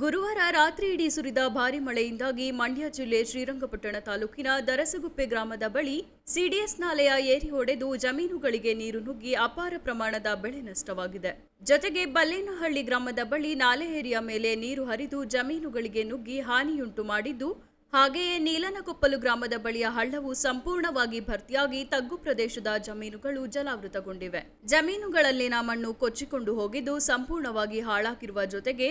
ಗುರುವಾರ ರಾತ್ರಿ ಇಡೀ ಸುರಿದ ಭಾರಿ ಮಳೆಯಿಂದಾಗಿ ಮಂಡ್ಯ ಜಿಲ್ಲೆ ಶ್ರೀರಂಗಪಟ್ಟಣ ತಾಲೂಕಿನ ದರಸಗುಪ್ಪೆ ಗ್ರಾಮದ ಬಳಿ ಸಿಡಿಎಸ್ ನಾಲೆಯ ಏರಿ ಹೊಡೆದು ಜಮೀನುಗಳಿಗೆ ನೀರು ನುಗ್ಗಿ ಅಪಾರ ಪ್ರಮಾಣದ ಬೆಳೆ ನಷ್ಟವಾಗಿದೆ. ಜೊತೆಗೆ ಬಲ್ಲೇನಹಳ್ಳಿ ಗ್ರಾಮದ ಬಳಿ ನಾಲೆ ಏರಿಯ ಮೇಲೆ ನೀರು ಹರಿದು ಜಮೀನುಗಳಿಗೆ ನುಗ್ಗಿ ಹಾನಿಯುಂಟು ಮಾಡಿದ್ದು, ಹಾಗೆಯೇ ನೀಲನಕೊಪ್ಪಲು ಗ್ರಾಮದ ಬಳಿಯ ಹಳ್ಳವು ಸಂಪೂರ್ಣವಾಗಿ ಭರ್ತಿಯಾಗಿ ತಗ್ಗು ಪ್ರದೇಶದ ಜಮೀನುಗಳು ಜಲಾವೃತಗೊಂಡಿವೆ. ಜಮೀನುಗಳಲ್ಲಿನ ಮಣ್ಣು ಕೊಚ್ಚಿಕೊಂಡು ಹೋಗಿದ್ದು, ಸಂಪೂರ್ಣವಾಗಿ ಹಾಳಾಗಿರುವ ಜೊತೆಗೆ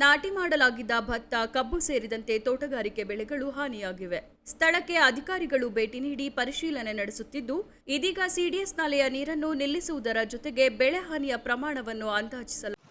ನಾಟಿ ಮಾಡಲಾಗಿದ್ದ ಭತ್ತ, ಕಬ್ಬು ಸೇರಿದಂತೆ ತೋಟಗಾರಿಕೆ ಬೆಳೆಗಳು ಹಾನಿಯಾಗಿವೆ. ಸ್ಥಳಕ್ಕೆ ಅಧಿಕಾರಿಗಳು ಭೇಟಿ ನೀಡಿ ಪರಿಶೀಲನೆ ನಡೆಸುತ್ತಿದ್ದು, ಇದೀಗ ಸಿಡಿಎಸ್ ನಾಲೆಯ ನೀರನ್ನು ನಿಲ್ಲಿಸುವುದರ ಜೊತೆಗೆ ಬೆಳೆ ಹಾನಿಯ ಪ್ರಮಾಣವನ್ನು ಅಂದಾಜಿಸಲಾಗಿದೆ